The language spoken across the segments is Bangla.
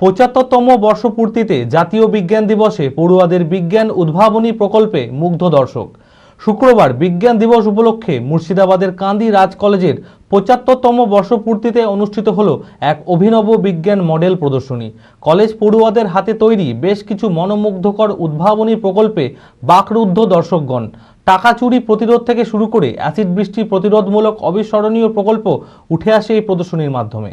পঁচাত্তরতম বর্ষপূর্তিতে জাতীয় বিজ্ঞান দিবসে পড়ুয়াদের বিজ্ঞান উদ্ভাবনী প্রকল্পে মুগ্ধ দর্শক। শুক্রবার বিজ্ঞান দিবস উপলক্ষে মুর্শিদাবাদের কান্দি রাজ কলেজের পঁচাত্তরতম বর্ষপূর্তিতে অনুষ্ঠিত হল এক অভিনব বিজ্ঞান মডেল প্রদর্শনী। কলেজ পড়ুয়াদের হাতে তৈরি বেশ কিছু মনোমুগ্ধকর উদ্ভাবনী প্রকল্পে বাকরুদ্ধ দর্শকগণ। টাকা চুরি প্রতিরোধ থেকে শুরু করে অ্যাসিড বৃষ্টি প্রতিরোধমূলক অবিস্মরণীয় প্রকল্প উঠে আসে এই প্রদর্শনীর মাধ্যমে।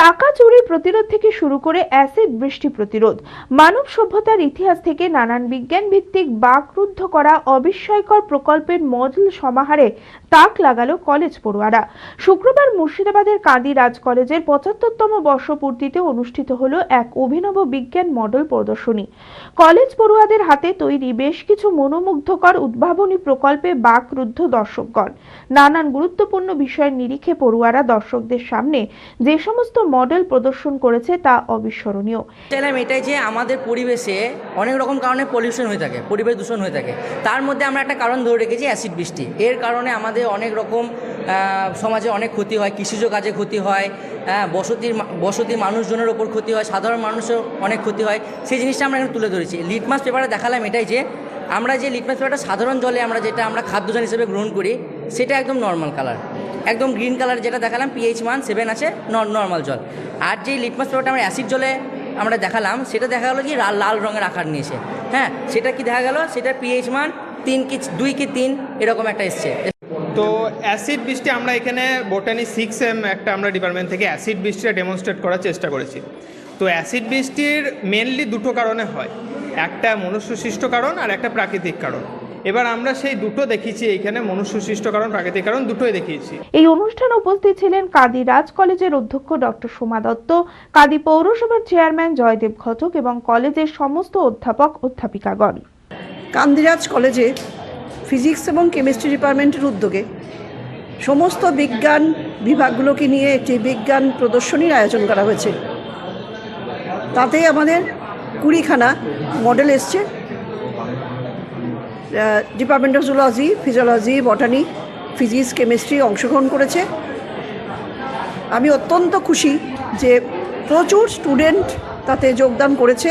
টাকা চুরি প্রতিরোধ থেকে শুরু করে অ্যাসিড বৃষ্টি প্রতিরোধ। মানব সভ্যতার ইতিহাস থেকে নানান বিজ্ঞান ভিত্তিক বাকরুদ্ধ করা অবিস্ময়কর প্রকল্পের মডেল সমাহারে তাক লাগালো কলেজ পড়ুয়ারা। শুক্রবার মুর্শিদাবাদের কান্দি রাজ কলেজের পঁচাত্তরতম বর্ষপূর্তিতে অনুষ্ঠিত হলো এক অভিনব বিজ্ঞান মডেল প্রদর্শনী। কলেজ পড়ুয়াদের হাতে তৈরি বেশ কিছু মনোমুগ্ধকর উদ্ভাবনী প্রকল্পে বাকরুদ্ধ দর্শকগণ। নানান গুরুত্বপূর্ণ বিষয়ের নিরিখে পড়ুয়ারা দর্শকদের সামনে যে সমস্ত মডেল প্রদর্শন করেছে তা অবিস্মরণীয়। চাইলাম এটাই যে আমাদের পরিবেশে অনেক রকম কারণে পলিউশন হয়ে থাকে, পরিবেশ দূষণ হয়ে থাকে। তার মধ্যে আমরা একটা কারণ ধরে রেখেছি অ্যাসিড বৃষ্টি। এর কারণে আমাদের অনেক রকম সমাজে অনেক ক্ষতি হয়, কৃষিজ কাজে ক্ষতি হয় হ্যাঁ বসতির বসতি মানুষজনের ওপর ক্ষতি হয়, সাধারণ মানুষের অনেক ক্ষতি হয়। সেই জিনিসটা আমরা এখানে তুলে ধরেছি। লিটমাস পেপারে দেখালাম এটাই যে, আমরা যে লিটমাস পেপারটা সাধারণ জলে আমরা যেটা আমরা খাদ্যজান হিসেবে গ্রহণ করি, সেটা একদম নর্মাল কালার একদম গ্রিন কালার যেটা দেখালাম পিএইচ মান সেভেন আছে নর্মাল জল। আর যে লিটমাস পেপারটা আমরা অ্যাসিড জলে আমরা দেখালাম, সেটা দেখা গেলো কি লাল রঙের আকার নিয়েছে হ্যাঁ সেটা কি দেখা গেল? সেটা পিএইচ মান তিন কি দুই কি তিন, এরকম একটা এসছে। তো অ্যাসিড বৃষ্টি আমরা এখানে বোটানি সিক্স এম একটা আমরা ডিপার্টমেন্ট থেকে অ্যাসিড বৃষ্টিটা ডেমনস্ট্রেট করার চেষ্টা করেছি। তো অ্যাসিড বৃষ্টির মেনলি দুটো কারণে হয়। একটা মনুষ্য সৃষ্ট কারণ আর একটা প্রাকৃতিক কারণ। এবার আমরা সেই দুটো দেখিয়েছি এইখানে মনুষ্য সৃষ্ট কারণ প্রাকৃতিক কারণ দুটোই দেখিয়েছি। এই অনুষ্ঠানে উপস্থিত ছিলেন কাদি রাজ কলেজের অধ্যক্ষ ডক্টর সোমা দত্ত কাদি পৌরসভার চেয়ারম্যান জয়দেব ঘটক এবং কলেজের সমস্ত অধ্যাপক অধ্যাপিকাগণ। কান্দিরাজ কলেজে ফিজিক্স এবং কেমিস্ট্রি ডিপার্টমেন্টের উদ্যোগে সমস্ত বিজ্ঞান বিভাগগুলোকে নিয়ে একটি বিজ্ঞান প্রদর্শনীর আয়োজন করা হয়েছে। তাতে আমাদের কুড়িখানা মডেল এসছে। Department of zoology physiology botany physics chemistry অংশগ্রহণ করেছে। আমি অত্যন্ত খুশি যে প্রচুর স্টুডেন্ট তাতে যোগদান করেছে।